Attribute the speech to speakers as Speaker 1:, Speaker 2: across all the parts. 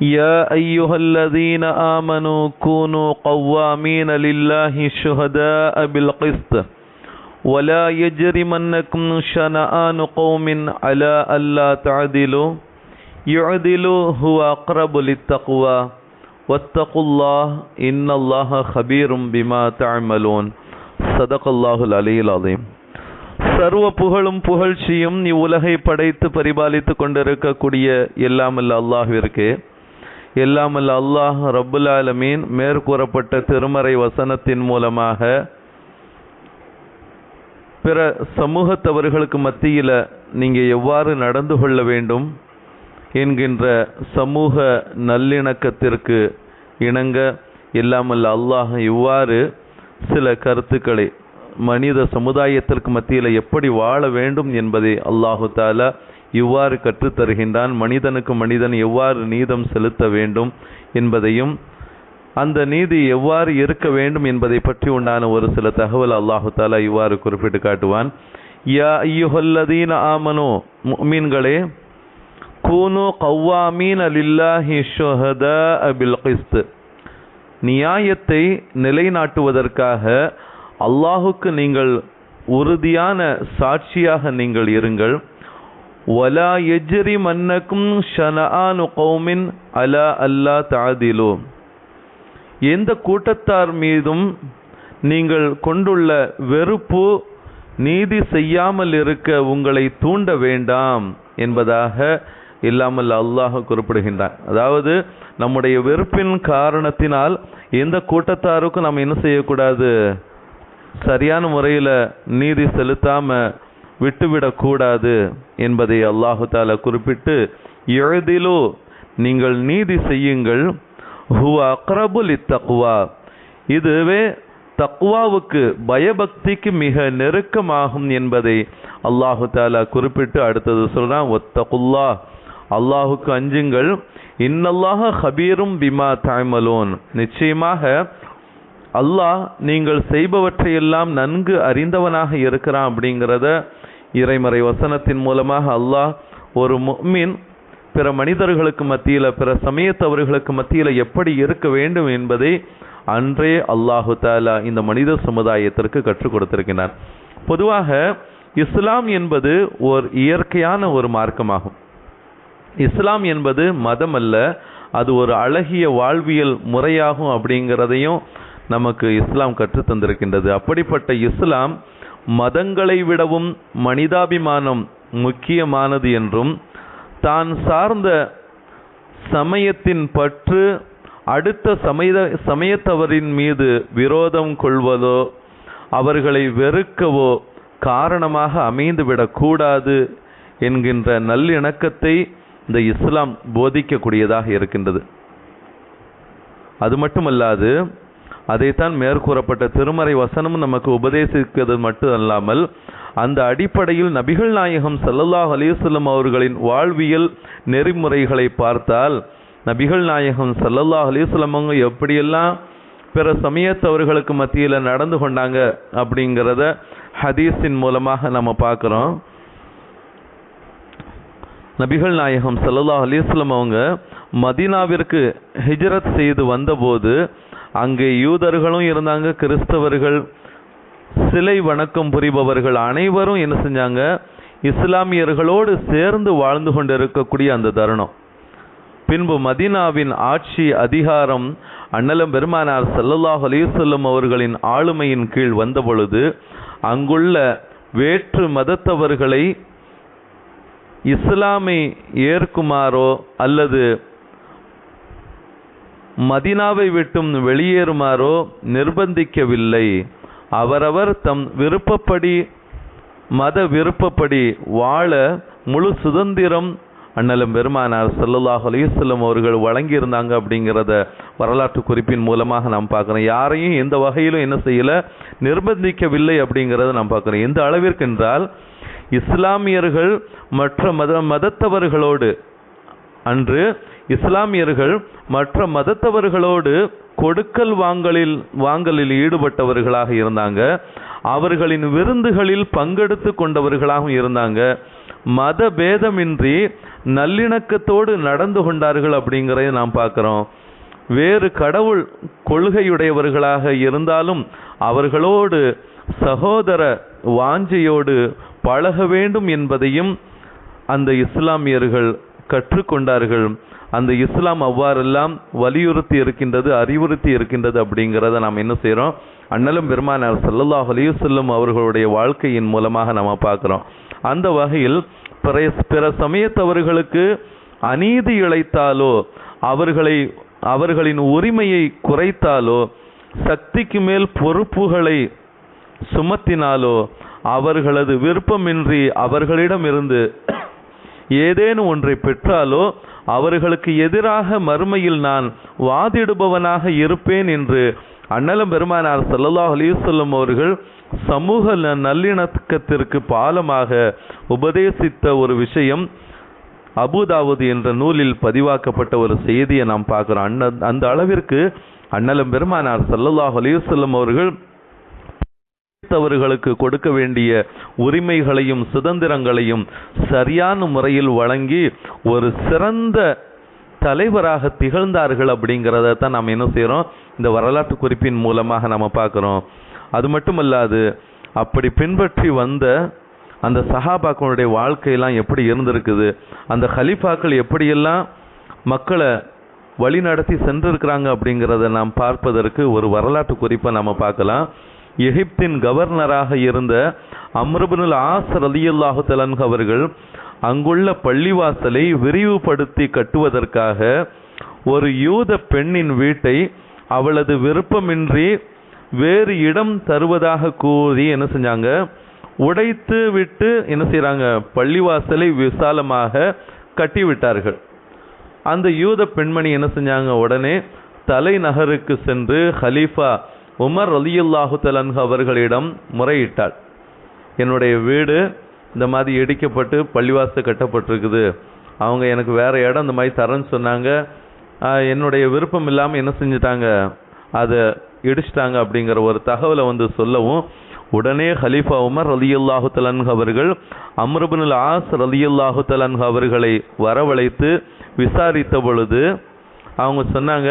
Speaker 1: يا أيها الذين آمنوا كونوا قوامين لله شهداء بالقسط ولا يجرمنكم شنآن قوم على ألا تعدلوا يعدلوا هو أقرب للتقوى واتقوا الله إن الله خبير بما تعملون صدق الله العلي العظيم சர்வ புகழும் புகழ்ச்சியும் இவ்வுலகை படைத்து பரிபாலித்து கொண்டிருக்கக்கூடிய எல்லாமல்ல அல்லாஹ்விற்கு எல்லாமல்ல அல்லாஹ் ரப்புல் ஆலமீன் மேற்கூறப்பட்ட திருமறை வசனத்தின் மூலமாக பிற சமூகத்தவர்களுக்கு மத்தியில் நீங்கள் எவ்வாறு நடந்து கொள்ள வேண்டும் என்கின்ற சமூக நல்லிணக்கத்திற்கு இணங்க இல்லாமல் அல்லாஹ் இவ்வாறு சில கருத்துக்களை மனித சமுதாயத்திற்கு மத்தியில் எப்படி வாழ வேண்டும் என்பதை அல்லாஹு தாலா இவ்வாறு கற்றுத்தருகின்றான் மனிதனுக்கு மனிதன் எவ்வாறு நீதம் செலுத்த வேண்டும் என்பதையும் அந்த நீதி எவ்வாறு இருக்க வேண்டும் என்பதை பற்றி உண்டான ஒரு சில தகவல் அல்லாஹு தாலா இவ்வாறு குறிப்பிட்டு காட்டுவான். யா ஐயுஹல்லதீன் ஆமனோ மீன்களே கூனு கவ்வாமீன் அலில்லாஹி ஷுஹதா அபில் கிஸ்து. நியாயத்தை நிலைநாட்டுவதற்காக அல்லாஹுக்கு நீங்கள் உறுதியான சாட்சியாக நீங்கள் இருங்கள். வலா எஜ்ரி மன்னக்கும் ஷனஆனு கௌமின் அலா அல்லா தாதிலோ எந்த கூட்டத்தார் மீதும் நீங்கள் கொண்டுள்ள வெறுப்பு நீதி செய்யாமல் இருக்க உங்களை தூண்ட வேண்டாம் என்பதாக இல்லாமல் அல்லாஹ் குறிப்பிடுகின்றான். அதாவது நம்முடைய வெறுப்பின் காரணத்தினால் எந்த கூட்டத்தாருக்கும் நம்ம என்ன செய்யக்கூடாது? சரியான முறையில் நீதி செலுத்தாமல் விட்டுவிடக்கூடாது என்பதை அல்லாஹு தாலா குறிப்பிட்டு எழுதிலோ நீங்கள் நீதி செய்யுங்கள். ஹுவா அக்ரபுல் இத்தக்குவா இதுவே தக்குவாவுக்கு பயபக்திக்கு மிக நெருக்கமாகும் என்பதை அல்லாஹு தாலா குறிப்பிட்டு அடுத்தது சொல்றான் ஒத்தகுல்லா அல்லாஹுக்கு அஞ்சுங்கள். இன்னல்லாக ஹபீரும் பிமா தாய்மலோன் நிச்சயமாக அல்லாஹ் நீங்கள் செய்பவற்றையெல்லாம் நன்கு அறிந்தவனாக இருக்கிறான் அப்படிங்கிறத இறைமறை வசனத்தின் மூலமாக அல்லாஹ் ஒரு முக்மின் பிற மனிதர்களுக்கு மத்தியில் பிற சமயத்தவர்களுக்கு மத்தியில் எப்படி இருக்க வேண்டும் என்பதை அன்றே அல்லாஹு தாலா இந்த மனித சமுதாயத்திற்கு கற்றுக் கொடுத்திருக்கிறார் பொதுவாக இஸ்லாம் என்பது ஒரு இயற்கையான ஒரு மார்க்கமாகும். இஸ்லாம் என்பது மதம் அல்ல அது ஒரு அழகிய வாழ்வியல் முறையாகும் அப்படிங்கிறதையும் நமக்கு இஸ்லாம் கற்றுத் தந்திருக்கின்றது. அப்படிப்பட்ட இஸ்லாம் மதங்களை விடவும் மனிதாபிமானம் முக்கியமானது என்றும் தான் சார்ந்த சமயத்தின் பற்று அடுத்த சமய சமயத்தவரின் மீது விரோதம் கொள்வதோ அவர்களை வெறுக்கவோ காரணமாக அமைந்துவிடக்கூடாது என்கின்ற நல்லிணக்கத்தை இந்த இஸ்லாம் போதிக்கக்கூடியதாக இருக்கின்றது. அது மட்டுமல்லாது அதைத்தான் மேற்கூறப்பட்ட திருமறை வசனமும் நமக்கு உபதேசிக்கிறது மட்டும் அல்லாமல் அந்த அடிப்படையில் நபிகள் நாயகம் சல்லல்லாஹ் அலிசல்லம் அவர்களின் வாழ்வியல் நெறிமுறைகளை பார்த்தால் நபிகள் நாயகம் சல்லல்லாஹ் அலிசல்லம் அவங்க எப்படியெல்லாம் பிற சமயத்தவர்களுக்கு மத்தியில் நடந்து கொண்டாங்க அப்படிங்கிறத ஹதீஸின் மூலமாக நம்ம பார்க்குறோம். நபிகள் நாயகம் சல்லல்லா அலிஸ்லம் அவங்க மதீனாவிற்கு ஹிஜரத் செய்து வந்தபோது அங்கே யூதர்களும் இருந்தாங்க கிறிஸ்தவர்கள். சிலை வணக்கம் புரிபவர்கள் அனைவரும் என்ன செஞ்சாங்க? இஸ்லாமியர்களோடு சேர்ந்து வாழ்ந்து கொண்டிருக்கக்கூடிய அந்த தருணம். பின்பு மதீனாவின் ஆட்சி அதிகாரம் அண்ணலம் பெருமானார் சல்லல்லாஹ் அலிசல்லம் அவர்களின் ஆளுமையின் கீழ் வந்த பொழுது அங்குள்ள வேற்று மதத்தவர்களை இஸ்லாமை ஏற்குமாறோ அல்லது மதினாவை விட்டும் வெளியேறுமாறோ நிர்பந்திக்கவில்லை. அவரவர் தம் விருப்பப்படி மத விருப்பப்படி வாழ முழு சுதந்திரம் அண்ணலும் பெருமானார் சல்லுல்லாஹ் அலைஹி அவர்கள் வழங்கியிருந்தாங்க அப்படிங்கிறத வரலாற்று குறிப்பின் மூலமாக நாம் பார்க்குறோம். யாரையும் எந்த வகையிலும் என்ன செய்யலை நிர்பந்திக்கவில்லை அப்படிங்கிறத நாம் பார்க்குறோம். எந்த அளவிற்கு என்றால் இஸ்லாமியர்கள் மற்ற மத மதத்தவர்களோடு அன்று இஸ்லாமியர்கள் மற்ற மதத்தவர்களோடு கொடுக்கல் வாங்கலில் வாங்கலில் ஈடுபட்டவர்களாக இருந்தாங்க. அவர்களின் விருந்துகளில் பங்கெடுத்து கொண்டவர்களாகவும் இருந்தாங்க. மத பேதமின்றி நல்லிணக்கத்தோடு நடந்து கொண்டார்கள் அப்படிங்கிறதை நாம் பார்க்குறோம். வேறு கடவுள் கொள்கையுடையவர்களாக இருந்தாலும் அவர்களோடு சகோதர வாஞ்சையோடு பழக வேண்டும் என்பதையும் அந்த இஸ்லாமியர்கள் கற்றுக்கொண்டார்கள். அந்த இஸ்லாம் அவ்வாறெல்லாம் வலியுறுத்தி இருக்கின்றது அறிவுறுத்தி இருக்கின்றது அப்படிங்கிறத நாம் என்ன செய்கிறோம் அண்ணலும் பெருமானார் சல்லல்லாஹ் அலைஹி அவர்களுடைய வாழ்க்கையின் மூலமாக நம்ம பார்க்குறோம். அந்த வகையில் பிற பிற சமயத்தவர்களுக்கு அநீதி இழைத்தாலோ அவர்களை அவர்களின் உரிமையை குறைத்தாலோ சக்திக்கு மேல் பொறுப்புகளை சுமத்தினாலோ அவர்களது விருப்பமின்றி அவர்களிடமிருந்து ஏதேனும் ஒன்றை பெற்றாலோ அவர்களுக்கு எதிராக மறுமையில் நான் வாதிடுபவனாக இருப்பேன் என்று அண்ணலம் பெருமானார் சல்லல்லா அலிசல்லம் அவர்கள் சமூக ந- நல்லிணக்கத்திற்கு பாலமாக உபதேசித்த ஒரு விஷயம். அபுதாவது என்ற நூலில் பதிவாக்கப்பட்ட ஒரு செய்தியை நாம் பார்க்குறோம். அண்ண அந்த அளவிற்கு அண்ணலம் பெருமானார் சல்லல்லாஹ் அலைஹி அவர்கள் அவர்களுக்கு கொடுக்க வேண்டிய உரிமைகளையும் சுதந்திரங்களையும் சரியான முறையில் வழங்கி ஒரு சிறந்த தலைவராக திகழ்ந்தார்கள் அப்படிங்கிறத தான் நாம் என்ன செய்கிறோம் இந்த வரலாற்று குறிப்பின் மூலமாக நம்ம பார்க்குறோம். அது மட்டுமல்லாது அப்படி பின்பற்றி வந்த அந்த சஹாபாக்களுடைய வாழ்க்கையெல்லாம் எப்படி இருந்திருக்குது? அந்த ஹலீஃபாக்கள் எப்படியெல்லாம் மக்களை வழி நடத்தி சென்றிருக்கிறாங்க அப்படிங்கிறத நாம் பார்ப்பதற்கு ஒரு வரலாற்று குறிப்பை நம்ம பார்க்கலாம். எகிப்தின் கவர்னராக இருந்த அம்ருபனுல் ஆசர் அலியுல்லாஹு தலன்க அவர்கள் அங்குள்ள பள்ளிவாசலை விரிவுபடுத்தி கட்டுவதற்காக ஒரு யூத பெண்ணின் வீட்டை அவளது விருப்பமின்றி வேறு இடம் தருவதாக கூறி என்ன செஞ்சாங்க? உடைத்து விட்டு என்ன செய்கிறாங்க பள்ளிவாசலை விசாலமாக கட்டிவிட்டார்கள். அந்த யூத பெண்மணி என்ன செஞ்சாங்க? உடனே தலைநகருக்கு சென்று ஹலீஃபா உமர் ரலியல்லாஹு தலன்ஹு அவர்களிடம் முறையிட்டாள். என்னுடைய வீடு இந்த மாதிரி இடிக்கப்பட்டு பள்ளிவாசல் கட்டப்பட்டிருக்குது. அவங்க எனக்கு வேறு இடம் இந்த மாதிரி தரேன்னு சொன்னாங்க. என்னுடைய விருப்பம் இல்லாமல் என்ன செஞ்சிட்டாங்க? அதை இடிச்சிட்டாங்க அப்படிங்கிற ஒரு தகவலை வந்து சொல்லவும் உடனே ஹலீஃபா உமர் ரலியுல்லாஹு தலன்ஹு அவர்கள் அம்ருபுனுல் ஆஸ் ரலியுல்லாஹு தலன்ஹு அவர்களை வரவழைத்து விசாரித்த பொழுது அவங்க சொன்னாங்க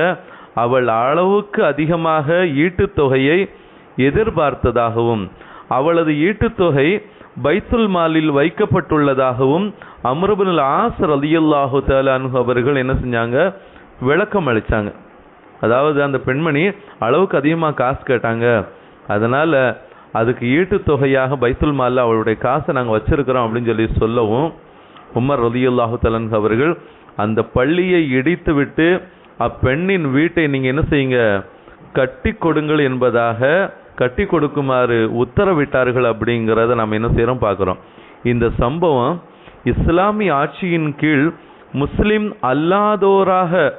Speaker 1: அவள் அளவுக்கு அதிகமாக ஈட்டுத்தொகையை எதிர்பார்த்ததாகவும் அவளது ஈட்டுத்தொகை பைத்துல் மாலில் வைக்கப்பட்டுள்ளதாகவும் அமருபுல் ஆசர் அலியுல்லாஹு தலான்ஹு அவர்கள் என்ன செஞ்சாங்க? விளக்கம் அளித்தாங்க அதாவது அந்த பெண்மணி அளவுக்கு அதிகமாக காசு கேட்டாங்க. அதனால் அதுக்கு ஈட்டுத்தொகையாக பைத்துல் மாலில் அவளுடைய காசை நாங்கள் வச்சுருக்கிறோம் அப்படின்னு சொல்லி சொல்லவும் உமர் ரதியுல்லாஹு தலன் அவர்கள் அந்த பள்ளியை இடித்து விட்டு அப்பெண்ணின் வீட்டை நீங்கள் என்ன செய்யுங்க? கட்டி கொடுங்கள் என்பதாக கட்டி கொடுக்குமாறு உத்தரவிட்டார்கள் அப்படிங்கிறத நம்ம என்ன செய்கிறோம் பார்க்குறோம். இந்த சம்பவம் இஸ்லாமிய ஆட்சியின் கீழ் முஸ்லிம் அல்லாதோராக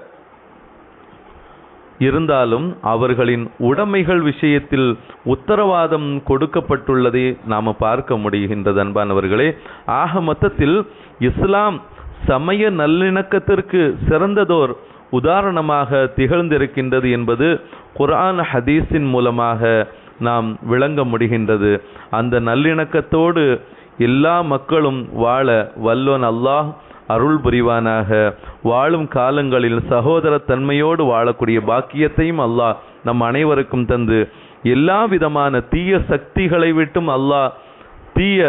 Speaker 1: இருந்தாலும் அவர்களின் உடைமைகள் விஷயத்தில் உத்தரவாதம் கொடுக்கப்பட்டுள்ளதை நாம் பார்க்க முடிகின்றது அன்பானவர்களே. ஆக மொத்தத்தில் இஸ்லாம் சமய நல்லிணக்கத்திற்கு சிறந்ததோர் உதாரணமாக திகழ்ந்திருக்கின்றது என்பது குர்ஆன் ஹதீஸின் மூலமாக நாம் விளங்க முடிகின்றது. அந்த நல்லிணக்கத்தோடு எல்லா மக்களும் வாழ வல்லோன் அல்லாஹ் அருள் புரிவானாக. வாழும் காலங்களில் சகோதரத்தன்மையோடு வாழக்கூடிய பாக்கியத்தையும் அல்லாஹ் நம் அனைவருக்கும் தந்து எல்லா விதமான தீய சக்திகளை விட்டும் அல்லாஹ் தீய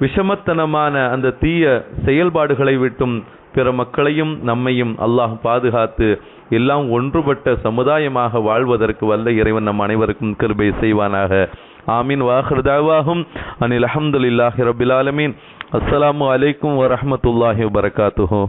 Speaker 1: விஷமத்தனமான அந்த தீய செயல்பாடுகளை விட்டும் பிற மக்களையும் நம்மையும் அல்லாஹ் பாதுகாத்து எல்லாம் ஒன்றுபட்ட சமுதாயமாக வாழ்வதற்கு வல்ல இறைவன் நம் அனைவருக்கும் கிருபை செய்வானாக. ஆமீன். வாஹிருதாவாகும் அனில் அஹமதுல்லாஹி ரபில் ஆலமீன். அஸ்ஸலாமு அலைக்கும் வரஹ்மத்துல்லாஹி வபரகாத்துஹு.